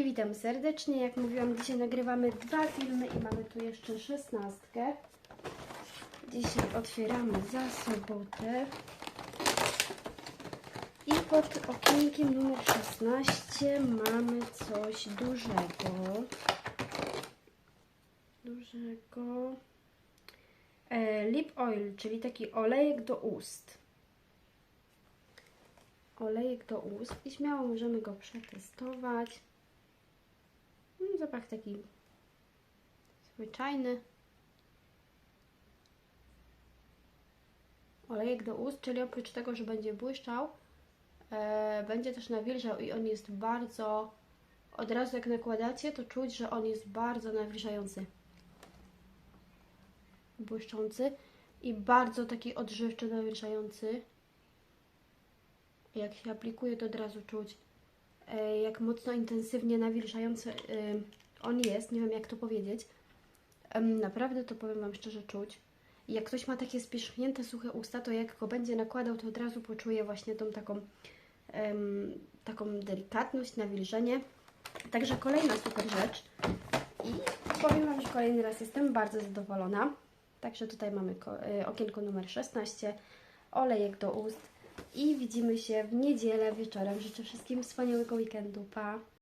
I witam serdecznie. Jak mówiłam, dzisiaj nagrywamy dwa filmy i mamy tu jeszcze szesnastkę. Dzisiaj otwieramy za sobotę. I pod okienkiem numer 16 mamy coś dużego. Dużego. E, lip oil, czyli taki olejek do ust. Olejek do ust i śmiało możemy go przetestować. Zapach taki zwyczajny. Olejek do ust, czyli oprócz tego, że będzie błyszczał, e, będzie też nawilżał i on jest bardzo, od razu jak nakładacie, to czuć, że on jest bardzo nawilżający. Błyszczący i bardzo taki odżywczy, nawilżający. Jak się aplikuje, to od razu czuć, jak mocno intensywnie nawilżający e, on jest. Nie wiem, jak to powiedzieć. Naprawdę to powiem Wam szczerze czuć. Jak ktoś ma takie spierzchnięte, suche usta, to jak go będzie nakładał, to od razu poczuje właśnie tą taką, taką delikatność, nawilżenie. Także kolejna super rzecz. I powiem Wam, że kolejny raz jestem bardzo zadowolona. Także tutaj mamy y, okienko numer 16, olejek do ust i widzimy się w niedzielę wieczorem. Życzę wszystkim wspaniałego weekendu. Pa!